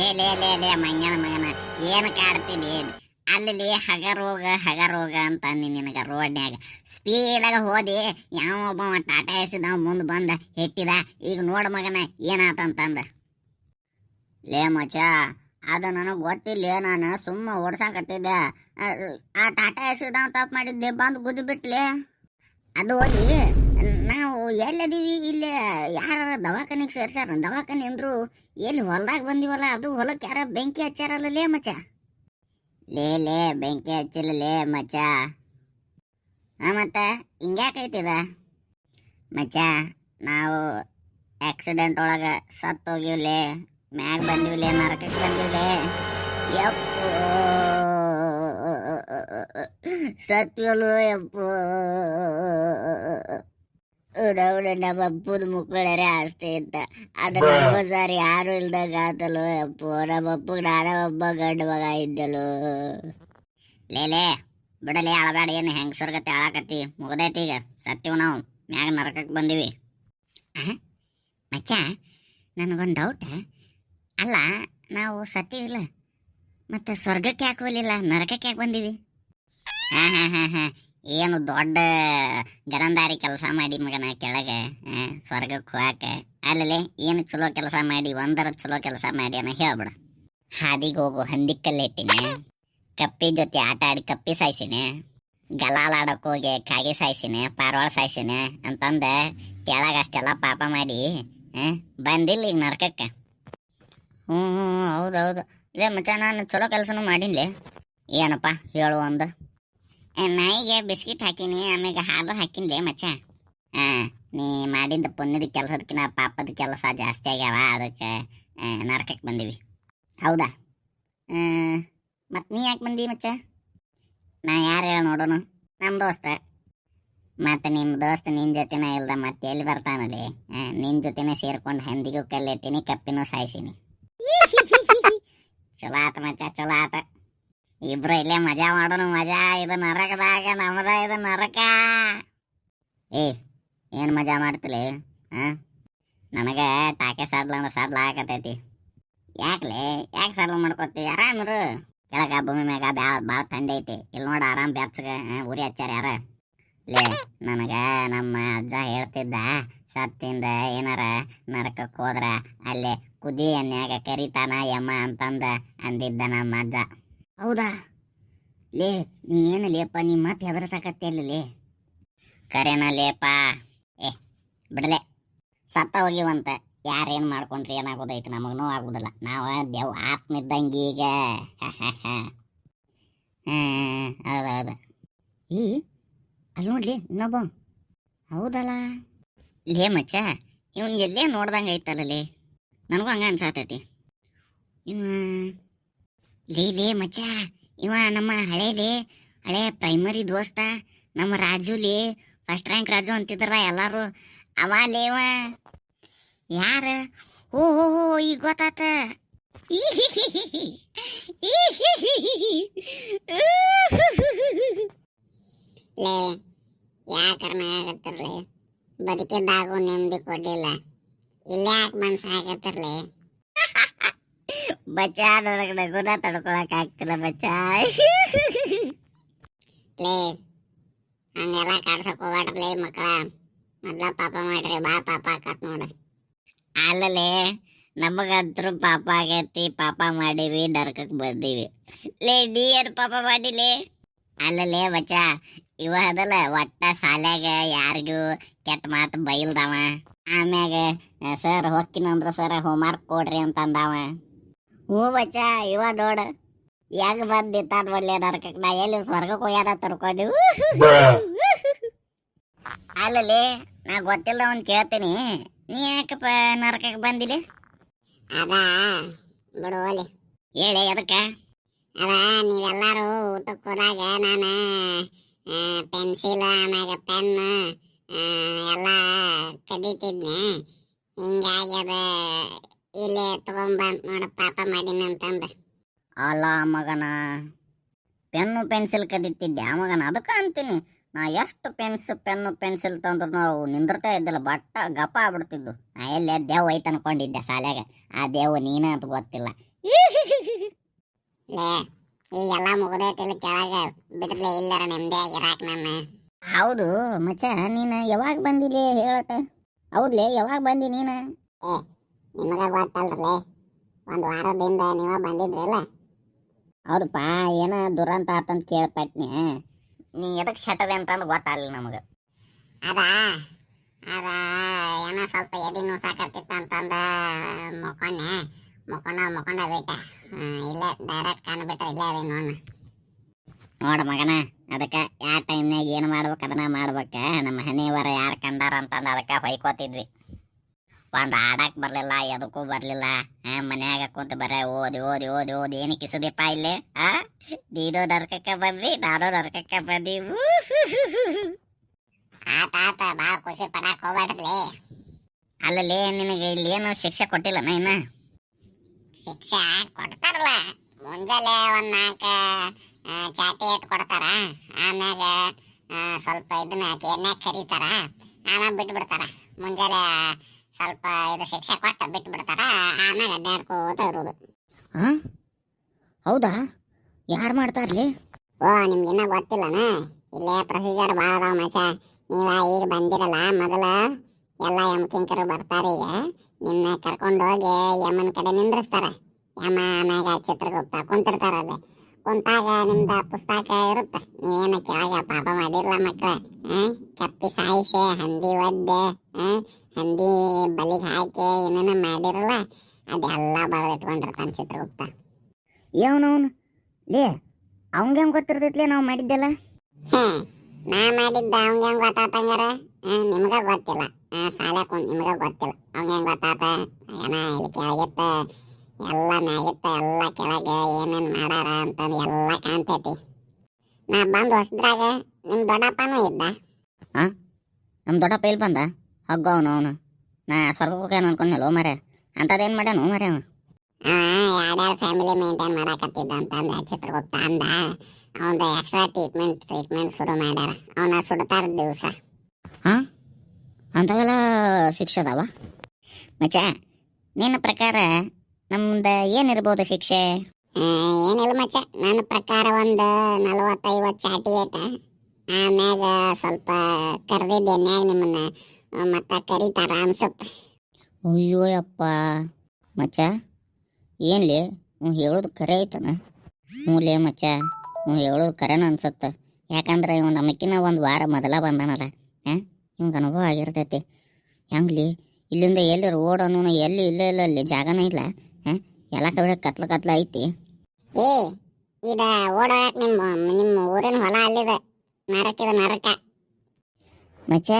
ಲೇ ಲೇ ಲೇ ಮಂಗನ ಮಗನ ಏನು ಕಾಡ್ತೀನಿ ಅಲ್ಲಿ ಹಗ ರೋಗ ಹಗ ರೋಗ ಅಂತ ನಿನಗ ರೋಡ್ನ್ಯಾಗ. ಸ್ಪೀಡಾಗ ಹೋದಿ ಯಾವ ಒಬ್ಬ ಟಾಟಾ ಎಸಿದ ಮುಂದೆ ಬಂದ ಹೆಟ್ಟಿದ. ಈಗ ನೋಡ ಮಗನ ಏನಾತಂತಂದ? ಲೇ ಮಚ ಅದು ನನಗೆ ಗೊತ್ತಿಲ್ಲ ನಾನು ಸುಮ್ಮ ಓಡ್ಸಾಕತ್ತಿದ್ದೆ. ಆ, ಟಾಟಾ ಎಸಿದ ತಪ್ಪು ಮಾಡಿದ್ದೆ ಬಂದು ಗುದ್ದು ಬಿಟ್ಲೆ ಅದು ಹೋಗಿ ನಾವು ಎಲ್ಲದೀವಿ, ಇಲ್ಲಿ ಯಾರ ದವಾಖಾನಿಗೆ ಸೇರ್ಸ್ಯಾರ, ದವಾಖಾನೆ ಅಂದ್ರು ಎಲ್ಲಿ ಹೊಲ್ದಾಗ ಬಂದಿವಲ್ಲ, ಅದು ಹೊಲಕ್ಕೆ ಯಾರ ಬೆಂಕಿ ಹಚ್ಚಾರಲ್ಲ ಲೇ ಮಚ್ಚ. ಲೇ ಲೇ, ಬೆಂಕಿ ಹಚ್ಚಿಲ್ಲ ಲೇ ಮಚ್ಚ. ಆ ಮತ್ತ, ಹಿಂಗ್ಯಾಕೈತಿದ? ಮಚ ನಾವು ಆಕ್ಸಿಡೆಂಟ್ ಒಳಗ ಸತ್ತು ಹೋಗಿವ್ಲೆ ಮ್ಯಾಗ ಬಂದಿವ್ಲೆ ನರಕಕ್ಕೆ ಬಂದಿವ್ಲೆ ಯಪ್ಪೋ. ಸತ್ಯಲು ಯಪ್ಪೋ. ಹೌದೌದು ನಮ್ಮ ಅಪ್ಪದ ಮುಕ್ಕಳರೆ ಆಸ್ತಿ ಅಂತ. ಆದ್ರೆ ನಮ್ಮ ಸಾರಿ ಯಾರು ಇಲ್ದಾಗ ಆತಲು ಅಪ್ಪು. ನಮ್ಮ ಅಪ್ಪಗೆ ನಾನೇ ಒಬ್ಬ ಗಂಡು ಮಗ ಇದ್ದಲು ಲೇಲೆ ಬಿಡಲೇ ಅಳಬೇಡ ಏನು ಹೆಂಗಸರ್ಗತ್ತೆ ಆಳಕತ್ತಿ ಮುಗದೈತಿ ಈಗ. ಸತ್ಯವು ನಾವು. ಮ್ಯಾಗ ನರಕಕ್ಕೆ ಬಂದಿವಿ. ಮಚ್ಚ ನನಗೊಂದು ಡೌಟ್ ಅಲ್ಲ ನಾವು ಸತ್ಯವಿಲ್ಲ ಮತ್ತೆ ಸ್ವರ್ಗಕ್ಕೆ ಯಾಕೆ ನರಕಕ್ಕೆ ಯಾಕೆ ಬಂದೀವಿ? ಹಾ ಹಾ ಹಾ ಹಾ. ಏನು ದೊಡ್ಡ ಗರಂದಾರಿ ಕೆಲಸ ಮಾಡಿ ಮಗನ ಕೆಳಗೆ ಸ್ವರ್ಗಕ್ಕೆ ಹೋಗಾಕ. ಅಲ್ಲಲ್ಲಿ ಏನು ಚಲೋ ಕೆಲಸ ಮಾಡಿ, ಒಂದರ ಚಲೋ ಕೆಲಸ ಮಾಡಿ ಅನ್ನ ಹೇಳ್ಬಿಡ. ಹಾದಿಗೆ ಹೋಗು ಹಂದಿಕ್ಕಲ್ಲಿಟ್ಟಿನ ಕಪ್ಪಿ ಜೊತೆ ಆಟ ಆಡಿ ಕಪ್ಪಿ ಸಾಯ್ಸಿನಿ. ಗಲಾಲ್ ಆಡೋಕೆ ಹೋಗಿ ಕಾಗೆ ಸಾಯ್ಸಿನಿ, ಪಾರ್ವಾಳ ಸಾಯ್ಸಿನಿ ಅಂತಂದ ಕೆಳಗೆ ಅಷ್ಟೆಲ್ಲ ಪಾಪ ಮಾಡಿ ಬಂದಿಲ್ಲ ಈಗ ನರ್ಕಕ್ಕೆ. ಹ್ಞೂ ಹ್ಞೂ ಹೌದೌದು ಲೇ ನಾನು ಚಲೋ ಕೆಲಸನೂ ಮಾಡಿನ್ಲೆ. ಏನಪ್ಪ, ಹೇಳು ಒಂದು. ನಾಯಿಗೆ ಬಿಸ್ಕಿಟ್ ಹಾಕಿನಿ ಆಮ್ಯಾಗ ಹಾಲು ಹಾಕಿನ್ಲೇ ಮಚ್ಚ. ಹಾ ನೀ ಮಾಡಿದ ಪುಣ್ಯದ ಕೆಲಸದಕ್ಕಿಂತ ಪಾಪದ ಕೆಲಸ ಜಾಸ್ತಿ ಆಗ್ಯಾವ ಅದಕ್ಕೆ ನರಕಕ್ಕೆ ಬಂದೀವಿ. ಹೌದಾ? ಮತ್ತು ನೀ ಯಾಕೆ ಬಂದಿ ಮಚ್ಚ? ನಾ ಯಾರು ಹೇಳಿ ನೋಡೋಣ ನಮ್ಮ ದೋಸ್ತ. ಮತ್ತು ನಿಮ್ಮ ದೋಸ್ತ ನಿನ್ನ ಜೊತೆನ ಇಲ್ದ ಮತ್ತೆ ಎಲ್ಲಿ ಬರ್ತಾನಲ್ಲಿ ನಿನ್ನ ಜೊತೆನೇ ಸೇರ್ಕೊಂಡು ಹಂದಿಗೂ ಕಲ್ಲಿಟ್ಟಿನಿ ಕಪ್ಪಿನೂ ಸಾಯಿಸಿನಿ. ಚಲೋ ಆತ ಮಚ್ಚ ಚಲೋ ಆತ. ಇಬ್ರು ಇಲ್ಲೇ ಮಜಾ ಮಾಡೋಣ ಮಜಾ ಇದು ನರಕದಾಗ, ನಮದ ಇದು ನರಕ. ಏ, ಏನು ಮಜಾ ಮಾಡ್ತಿಲಿ ಹಾ ನನಗೆ ಟಾಕೆ ಸಾದ್ಲ ಅಂದ್ರೆ ಸಾದ್ಲ ಆಗತೈತಿ ಯಾಕ್ಲೆ, ಯಾಕೆ ಸಾದ್ಲ ಮಾಡ್ಕೊತಿ? ಆರಾಮಿರು. ಕೆಳಗ ಭೂಮಿ ಮ್ಯಾಗ ಬ್ಯಾ ಭಾಳ ತಂದೆ ಐತಿ. ಇಲ್ಲಿ ನೋಡಿ ಆರಾಮ್ ಬೆಚ್ಚಗ ಊರಿ ಉರಿ ಹಚ್ಚಾರ ಯಾರ? ಲೇ, ನನಗ ನಮ್ಮ ಅಜ್ಜ ಹೇಳ್ತಿದ್ದ, ಸತ್ತಿಂದ ಏನಾರ ನರಕಕ್ಕೆ ಹೋದ್ರ ಅಲ್ಲೇ ಕುದಿ ಎಣ್ಣೆಯಾಗ ಕರಿತಾನ ಯಮ್ಮ ಅಂತಂದ ಅಂದಿದ್ದ ನಮ್ಮ ಅಜ್ಜ. ಹೌದಾ? ಲೇ, ನೀ ಏನು ಲೇಪ, ನೀ ಮತ್ತೆ ಹೆದರ್ಸಕತ್ತಿಲ್ಲ ಲೇ. ಕರೆನ ಲೇಪ. ಏ, ಬಿಡಲೆ. ಸತ್ತ ಹೋಗಿವಂತ. ಯಾರೇನು ಮಾಡ್ಕೊಂಡ್ರಿ ಏನಾಗೋದೈತೆ ನಮಗೂ ಆಗೋದಿಲ್ಲ. ನಾವು ದೇವ್ ಆತ್ಮ ಇದ್ದಂಗೆ ಈಗ ಹ್ಮ್ ಹೌದೌದು. ಈ ಅಲ್ಲಿ ನೋಡ್ಲಿ, ಇನ್ನೊಬ್ಬ. ಹೌದಲ್ಲ? ಲೇ ಮಚ್ಚ, ಇವನ್ ಎಲ್ಲೇ ನೋಡ್ದಂಗೆ ಐತಲ್ಲ ಲೇ. ನನಗೂ ಹಂಗ ಅನ್ಸಾತೈತಿ. ಇವ ಲೇ ಲೇ, ಮಚ್ಚ, ಇವ ನಮ್ಮ ಹಳೇಲಿ ಹಳೆ ಪ್ರೈಮರಿ ದೋಸ್ತ, ನಮ್ಮ ರಾಜು ಲೇ ಫಸ್ಟ್ ರ್ಯಾಂಕ್ ರಾಜು ಅಂತಿದ್ರ ಎಲ್ಲಾರು. ಅವ ಲೇವ ಯಾರ? ಓ ಹೋ ಹೋ ಈಗ ಗೊತ್ತಾತ. ಲೇ ಬದುಕಿದ್ದಾಗೂ ನೆಮ್ಮದಿ ಕೊಡ್ಲಿಲ್ಲ. ಇಲ್ಲೇ ಯಾಕೆ ಮನ್ಸು ಆಗತ್ತಿರ್ಲಿ? ಬಚ್ಚ ನನಗೆ ನಗುನ ತಡ್ಕೊಳಕ್ ಆಗ್ತಿಲ್ಲ ಬಚ್ಚ. ಲೇ ಹಂಗೆಲ್ಲ ಕಾಡ್ಸಕ್ ಹೋಗ್ಬಾಡ್ರಲೇ ಮಕ್ಕಳ. ಮೊದ್ಲ ಪಾಪ ಮಾಡ್ರಿ ಬಾ ಪಾಪ ಆಕತ್ ನೋಡ್ರಿ ಅಲ್ಲಲೇ ನಮಗಂತರೂ ಪಾಪ ಆಗೈತಿ ಪಾಪ ಮಾಡೀವಿ ನರಕಕ್ಕೆ ಬಂದೀವಿ. ಲೇ ನೀ ಏನು ಪಾಪ ಮಾಡಿಲಿ ಅಲ್ಲಲೇ ಬಚ್ಚ ಇವ ಅದಲ್ಲ ಒಟ್ಟ ಸಾಲ್ಯಾಗ ಯಾರಿಗೂ ಕೆಟ್ಟ ಮಾತು ಬೈಲ್ದವ. ಆಮ್ಯಾಗ ಸರ್ ಹೊಕ್ಕಿನಂದ್ರ ಸರ್ ಹೋಮ್ವರ್ಕ್ ಕೊಡ್ರಿ ಅಂತ ಅಂದವ ಹ್ಞೂ ಬಚ್ಚ ಇವ ನೋಡ. ಹೆಂಗ್ ಬಂದ್ ನಿಂತಾನ ಒಳ್ಳೆ ನರಕಕ್ಕೆ ನಾ ಎಲ್ಲಿ ಸ್ವರ್ಗಕ್ಕೆ ಹೋಗ್ಯಾರ ತರ್ಕೊಂಡು ಅಲ್ಲಲ್ಲಿ ನಾ ಗೊತ್ತಿಲ್ಲದವನ್ ಕೇಳ್ತೀನಿ. ನೀ ಯಾಕಪ್ಪ ನರಕಕ್ಕೆ ಬಂದಿಲಿ ಅದ ಬಿಡುವಲಿ ಹೇಳಿ ಅದಕ್ಕ ಅದ ನೀವೆಲ್ಲರೂ ಊಟಕ್ಕೆ ಹೋದಾಗ ನಾನು ಪೆನ್ಸಿಲ್ ಆಮ್ಯಾಗ ಪೆನ್ ಎಲ್ಲ ಕದೀತಿದ್ನೆ. ಹಿಂಗಾಗಿ ಅದ ಇಲ್ಲೇ ತಗೊಂಬಂದ್ ನೋಡ ಪಾಪ ಮಾಡೀನಿ ಅಂತಂದ. ಅಲ್ಲ ಮಗನ ಪೆನ್ನು ಪೆನ್ಸಿಲ್ ಕದಿತಿದ್ದೆ ಮಗನ? ಅದಕ್ಕೆ ಅಂತೀನಿ. ನಾ ಎಷ್ಟು ಪೆನ್ಸ್ ಪೆನ್ನು ಪೆನ್ಸಿಲ್ ತಂದ್ರು ನಾವು ನಿಂದಿರ್ತಾ ಇದ್ದಿಲ್ಲ ಬಟ್ಟ ಗಪ ಆಗ್ಬಿಡ್ತಿದ್ದು ನಾ ಎಲ್ಲೇ ದೇವ್ ಐತ್ ಅನ್ಕೊಂಡಿದ್ದೆ ಶಾಲ್ಯಾಗ ಆ ದೇವ್ ನೀನ ಅಂತ ಗೊತ್ತಿಲ್ಲ. ಲೇ ಈಗೆಲ್ಲ ಮುಗ್ದೈತಿ ಇಲ್ಲಿ ಕೆಳಗ ಬಿಡ್ಲೆ ಇಲ್ಲರ ನೆಮ್ಮದಿ ಆಗಿರಾಕ ನನ್ನ. ಹೌದು ಮಚ್ಚ ನೀನು ಯಾವಾಗ ಬಂದಿಲ್ಲ ಹೇಳಟ ಹೌದ್ಲೇ ಯಾವಾಗ ಬಂದಿ ನೀನು? ನಿಮಗ ಗೊತ್ತಲ್ರಲೇ? ಒಂದು ವಾರದಿಂದ ನೀವ ಬಂದಿದ್ರಲ್ಲ? ಹೌದಪ್ಪ ಏನ ದುರಂತ ಆತಂತ ಕೇಳ್ಪಟ್ನಿ. ನೀ ಎದಕ್ ಶಟದೆ ಅಂತಂದು ಗೊತ್ತಾಗಲಿ ನಮಗೆ. ಅದ? ಅದ ಏನೋ ಸ್ವಲ್ಪ ಎದಿ ನೋಸಾಕತ್ತಿತ್ತು ಅಂತಂದ ಮಕ್ಕೊಂಡೆ. ಮಕ್ಕೊಂಡ ಮಕ್ಕೊಂಡ ಬಿಟ್ಟ. ಇಲ್ಲೇ ಡೈರೆಕ್ಟ್ ಕಂಡ್ಬಿಟ್ರೆ ಇಲ್ಲೇ ಅದೇ ನೋಡ ನೋಡ ಮಗನ ಅದಕ್ಕೆ ಯಾವ ಟೈಮ್ನಾಗ ಏನು ಮಾಡ್ಬೇಕು ಅದನ್ನ ಮಾಡ್ಬೇಕ. ನಮ್ಮ ಹನಿವರ ಯಾರು ಕಂಡಾರ ಅಂತಂದು ಅದಕ್ಕೆ ಹೊಯ್ಕೋತಿದ್ವಿ. ಒಂದು ಆಡಕ್ ಬರ್ಲಿಲ್ಲ, ಎದಕ್ಕೂ ಬರ್ಲಿಲ್ಲ. ಮನ್ಯಾಗ ಕುಂತ ಬರ, ಓದಿ ಓದಿ ಓದಿ ಓದಿ. ಏನು ಕಿಸದಿಪ್ಪ ಇಲ್ಲಿ? ಆ? ನೀನು ನರಕಕ್ಕೆ ಬಂದ್ವಿ, ನಾನು ನರಕಕ್ಕೆ ಬಂದ್ವಿ. ಆತ ಆತ ಭಾಳ ಖುಷಿ ಪಡಾಕ್ ಹೋಗ್ಬೇಡ್ರಿ. ಅಲ್ಲಲ್ಲಿ ನಿನಗೆ ಇಲ್ಲಿ ಏನು ಶಿಕ್ಷೆ ಕೊಟ್ಟಿಲ್ಲ ಇನ್ನ? ಶಿಕ್ಷೆ ಕೊಡ್ತಾರಲ್ಲ. ಮುಂಜಾನೆ ಒಂದ್ ನಾಲ್ಕು ಚಾಟಿ ಇಟ್ಟು ಕೊಡ್ತಾರ. ಆಮ್ಯಾಗ ಸ್ವಲ್ಪ ಇದನ್ನ ಎಣ್ಣೆ ಕರಿತಾರ. ಆಮೇಲೆ ಬಿಟ್ಬಿಡ್ತಾರ. ಮುಂಜಾನೆ ಸ್ವಲ್ಪ ಇದು ಶಿಕ್ಷೆ ಕೊಟ್ಟು ಬಿಟ್ಟು ಬಿಡ್ತಾರ ಆಮೇಲೆ ಅಡ್ಡಾಡ್ಕೋತ ಇರೋದು. ಹಾ ಹೌದಾ? ಯಾರು ಮಾಡ್ತಾರ್ಲಿ ಓ ನಿಮ್ಗೆ ಇನ್ನೂ ಗೊತ್ತಿಲ್ಲನ? ಇಲ್ಲೇ ಪ್ರೊಸೀಜರ್ ಭಾಳ ಅದಾವ ಮಚ ನೀವ ಈಗ ಬಂದಿರಲ್ಲ ಮೊದಲ ಎಲ್ಲ ಯಮಕಿಂಕರು ಬರ್ತಾರೆ ಈಗ. ನಿನ್ನ ಕರ್ಕೊಂಡು ಹೋಗಿ ಯಮನ ಕಡೆ ನಿಂದ್ರಿಸ್ತಾರ. ಯಮ ಆಮ್ಯಾಗ ಚಿತ್ರಗುಪ್ತ ಕುಂತಿರ್ತಾರ ಅಲ್ಲಿ. ಕುಂತಾಗ ನಿಮ್ದು ಪುಸ್ತಕ ಇರುತ್ತೆ. ನೀವೇನ ಕೆಳಗೆ ಪಾಪ ಮಾಡಿರಲ್ಲ ಮಕ್ಕಳ? ಕಪ್ಪಿ ಸಾಯಿಸಿ ಹಂದಿ ಒದ್ದೆ? ಹಂದಿ ಬಲಿಗೆ ಹಾಕಿ ಏನೇನೋ ಮಾಡಿರಲ್ಲ ಅದೆಲ್ಲ ಬರೆದು ಇಟ್ಕೊಂಡಿರ್ತಾನೆ ಚಿತ್ರಗುಪ್ತ ಏನವನು ಲೇ ಅವಂಗೆ ಗೊತ್ತಿರ್ತೈತ್ಲೆ ನಾವು ಮಾಡಿದ್ದೆಲ್ಲ? ಹೇ ನಾ ಮಾಡಿದ್ದ ಅವಂಗೆ ಹೆಂಗ್ ಗೊತ್ತಾತಂಗಾರ ನಿಮ್ಗೆ ಗೊತ್ತಿಲ್ಲ. ಸಾಲ ಕುಂತ್ ನಿಮ್ಗ ಗೊತ್ತಿಲ್ಲ. ಅವಂಗ ಹೆಂಗ್ ಗೊತ್ತಾತ? ಏನ ಇಲ್ಲಿ ಕೆಳಗಿತ್ತ ಎಲ್ಲ ಮ್ಯಾಗಿತ್ತ ಎಲ್ಲ ಕೆಳಗೆ ಏನೇನು ಮಾಡಾರ ಅಂತಂದು ಎಲ್ಲ ಕಾಣ್ತೈತಿ. ನಾ ಬಂದ್ ಹೊಸದ್ರಾಗ ನಿಮ್ಮ ದೊಡ್ಡಪ್ಪನೂ ಇದ್ದ. ನಮ್ಮ ದೊಡ್ಡಪ್ಪ ಇಲ್ಲಿ ಬಂದ? ಅವನು ಅವನು. ನಾ ಸ್ವರ್ಗಕ್ಕೆ ಹೋಗ್ಯಾನ ಲೋ ಮರೆ ಅಂಥದ್ದೇನು ಮಾಡ್ಯಾನ ಮರೆ ಅವ. ಆ ಯಾರ್ಯಾರ ಫ್ಯಾಮಿಲಿ ಮೇಂಟೈನ್ ಮಾಡಾಕತ್ತಿದ್ದ ಅಂತಂದ ಚಿತ್ರಗುಪ್ತ ಅಂದ. ಅವಂದ ಎಕ್ಸ್ಟ್ರಾ ಟ್ರೀಟ್ಮೆಂಟ್ ಟ್ರೀಟ್ಮೆಂಟ್ ಶುರು ಮಾಡ್ಯಾರ. ಅವನ ಸುಡ್ತಾರ ದಿವಸ. ಹಾಂ? ಅಂಥವೆಲ್ಲ ಶಿಕ್ಷೆ ಅದಾವ? ಮಚ್ಚ ನಿನ್ನ ಪ್ರಕಾರ ನಮ್ದು ಏನಿರ್ಬೋದು ಶಿಕ್ಷೆ? ಏನಿಲ್ಲ ಮಚ್ಚ. ನನ್ನ ಪ್ರಕಾರ ಒಂದು ನಲವತ್ತೈವತ್ತು ಚಾಟಿ ಐತ ಆಮ್ಯಾಗ ಸ್ವಲ್ಪ ಕರೆದಿದ್ದೆ ನಿಮ್ಮನ್ನ. ಮತ್ತ ಕರೀತಾರ ಅನ್ಸುತ್ತೆ. ಅಯ್ಯೋ ಯಪ್ಪ ಮಚ್ಚ ಏನ್ಲಿ? ಹ್ಞೂ ಹೇಳೋದು ಕರೆ ಐತನ. ಹ್ಞೂ ಲೇ ಮಚ್ಚ ಹ್ಞೂ ಹೇಳೋದು ಖರೇನ ಅನ್ಸುತ್ತೆ. ಯಾಕಂದ್ರೆ ಇವ್ ನಮಕಿನ ಒಂದು ವಾರ ಮೊದಲ ಬಂದಾನಲ್ಲ ಹಾಂ? ಇವಂಗೆ ಅನುಭವ ಆಗಿರ್ತೈತಿ. ಹೆಂಗ್ಲಿ? ಇಲ್ಲಿಂದ ಎಲ್ಲಿ ರೋಡ್ ಅನ್ನೋನು ಎಲ್ಲಿ ಇಲ್ಲ ಇಲ್ಲ ಅಲ್ಲಿ ಜಾಗನೇ ಇಲ್ಲ ಹಾಂ? ಎಲ್ಲ ಕಡೆ ಕತ್ಲ ಕತ್ಲ ಐತಿ. ಏ ಇದ ಓಡಾಕ್ ನಿಮ್ಮ ನಿಮ್ಮ ಊರಿನ ಹೊಲ ನರಕ ನರಕಿದ ನರಕ. ಮಚ್ಚ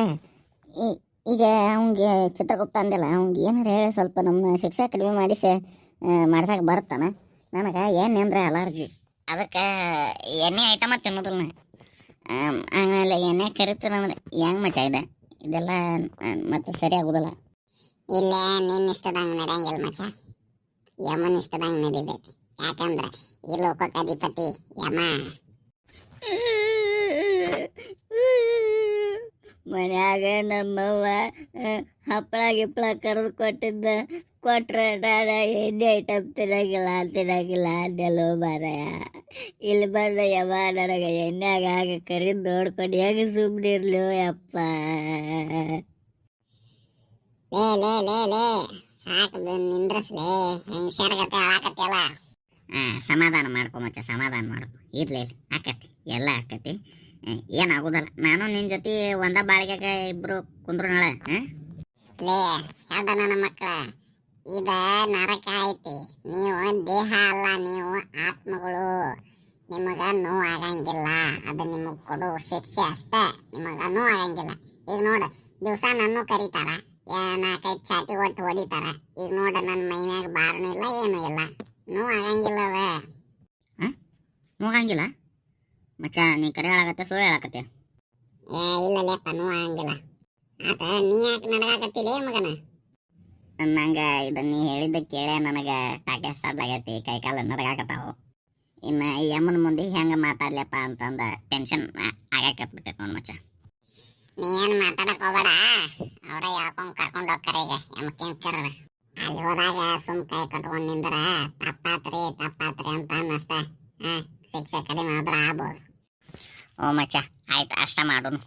ಈಗ ಅವ್ನಿಗೆ ಚಿತ್ರ ಅಂದಿಲ್ಲ ಅವ್ನಿಗೆ ಏನಾರ ಹೇಳಿ ಸ್ವಲ್ಪ ನಮ್ಮ ಶಿಕ್ಷೆ ಕಡಿಮೆ ಮಾಡಿಸಿ ಮಾಡ್ಸಕ್ಕೆ ಬರುತ್ತಾನ? ನನಗೆ ಏನು ಅಂದ್ರೆ ಅಲರ್ಜಿ. ಅದಕ್ಕೆ ಎಣ್ಣೆ ಐಟಮ ತಿನ್ನೋದಿಲ್ಲ ಆಮೇಲೆ ಎಣ್ಣೆ ಕರಿತು ನನಗೆ ಹೆಂಗೆ ಮಚ್ಚ ಇದೆ? ಇದೆಲ್ಲ ಮತ್ತೆ ಸರಿ ಆಗೋದಿಲ್ಲ. ಇಲ್ಲ ನಿನ್ನ ಇಷ್ಟದಂಗೆ ನಡೆಯಂಗಿಲ್ಲ ಮಚ್ಚ. ಯಮನ ಇಷ್ಟದಂಗೆ ನಡೀತೈತಿ. ಯಾಕಂದ್ರೆ ಈ ಲೋಕಕ್ಕೆ ಅಧಿಪತಿ ಯಮ. ಮನ್ಯಾಗ ನಮ್ಮವ್ವ ಆ, ಹಪ್ಪಳ ಗಿಪ್ಪಳ ಕರೆದು ಕೊಟ್ಟಿದ್ದ ಕೊಟ್ರೆ ನಾನು ಎಣ್ಣೆ ಐಟಮ್ ತಿನ್ನಂಗಿಲ್ಲ ತಿನ್ನಂಗಿಲ್ಲ ಅಂದೆಲ್ಲೋ ಮಾರಾಯ ಇಲ್ಲಿ ಬಂದ ಯವ ನನಗೆ ಎಣ್ಣೆಗ ಆಗ ಕರಿದು ನೋಡ್ಕೊಂಡು ಹೆಂಗೆ ಸುಮ್ಮನಿರ್ಲು ಯಪ್ಪ ಲೇ ಲೇ ಲೇ ಲೇ ಸಾಕು ನಿಂದ್ರಸ್ಲೇ ಹೆಂಗಸರ್ಗತೆ ಆಳಾಕತ್ತಿಯಲ್ಲ ಹಾಂ ಸಮಾಧಾನ ಮಾಡ್ಕೊ ಮಚ್ಚ ಸಮಾಧಾನ ಮಾಡ್ಕೊ ಇರ್ಲಿ ಇರ್ಲಿ ಆಕತಿ ಎಲ್ಲ ಆಕತಿ ಏನಾಗೋದಲ್ಲ ನಾನು ನಿನ್ ಜೊತೆ ಒಂದ ಬಾಳಿಗೆಗ ಇಬ್ರು ಕುಂದ್ರು ನಾಳೆ ಹಾಂ? ಲೇ ಹೆಡ್ಡ ನನ್ನ ಮಕ್ಕಳ ಇದ ನರಕ ಐತಿ. ನೀವು ದೇಹ ಅಲ್ಲ ನೀವು ಆತ್ಮಗಳು. ನಿಮಗ ನೋವು ಆಗಂಗಿಲ್ಲ ಅದು ನಿಮಗ್ ಕೊಡು ಶಿಕ್ಷೆ ಅಷ್ಟೇ. ನಿಮಗ ನೋವು ಆಗಂಗಿಲ್ಲ ಈಗ ನೋಡು ದಿವಸ ನನ್ನ ಕರೀತಾರ. ನಾಲ್ಕೈದು ಚಾಟಿ ಒಟ್ಟು ಹೊಡಿತಾರ. ಈಗ ನೋಡ ನನ್ನ ಮೈ ಮ್ಯಾಗ ಬಾರ್ನೂ ಇಲ್ಲ ಏನೂ ಇಲ್ಲ. ನೋವು ಆಗಂಗಿಲ್ಲ ಅದ ಹೋಗಂಗಿಲ್ಲ ಮಚ್ಚ ನೀ ಕರೆ ಹೇಳಕತ್ತೆ ಸುಳ್ಳು ಹೇಳಕತ್ತೆ. ಏ ಇಲ್ಲ ಲೇಪ ನೋವು ಆಗಂಗಿಲ್ಲ ಆತ ನೀ ಯಾಕೆ ನಡಗಾಕತ್ತಿಲೇ ಮಗನ? ನಂಗೆ ಇದು ನೀ ಹೇಳಿದ್ದ ಕೇಳೇ ನನಗೆ ಟಾಕೆ ಸಾದ್ಲಾಗೈತಿ ಕೈಕಾಲ ನಡಗಾಕತ್ತಾವು. ಇನ್ನು ಈ ಅಮ್ಮನ ಮುಂದೆ ಹೆಂಗೆ ಮಾತಾಡ್ಲಪ್ಪ ಅಂತಂದ ಟೆನ್ಷನ್ ಆಗಾಕತ್ಬಿಟ್ಟೈತೆ ನೋಡಿ ಮಚ್ಚ. ನೀ ಏನು ಮಾತಾಡಕ್ ಹೋಗಬೇಡ ಅವ್ರ ಯಾಕೊಂಡ್ ಕರ್ಕೊಂಡ್ ಹೋಗ್ತಾರೆ ಈಗ ಎಮ್ಕೇನ್ ಕರ್ರ ಅಲ್ಲಿ ಹೋದಾಗ ಸುಮ್ ಕೈ ಕಟ್ಕೊಂಡು ನಿಂದ್ರ ತಪ್ಪ ತಪ್ಪಾತ್ರಿ ತಪ್ಪಾತ್ರಿ ಅಂತ ಅನ್ನಷ್ಟ ಹಾ ಶಿಕ್ಷೆ ಕಡಿಮೆ ಆದ್ರೆ ಆಗ್ಬೋದು. ಓ ಮಚ್ಚ ಆಯ್ತು ಅಷ್ಟ ಮಾಡೋನು.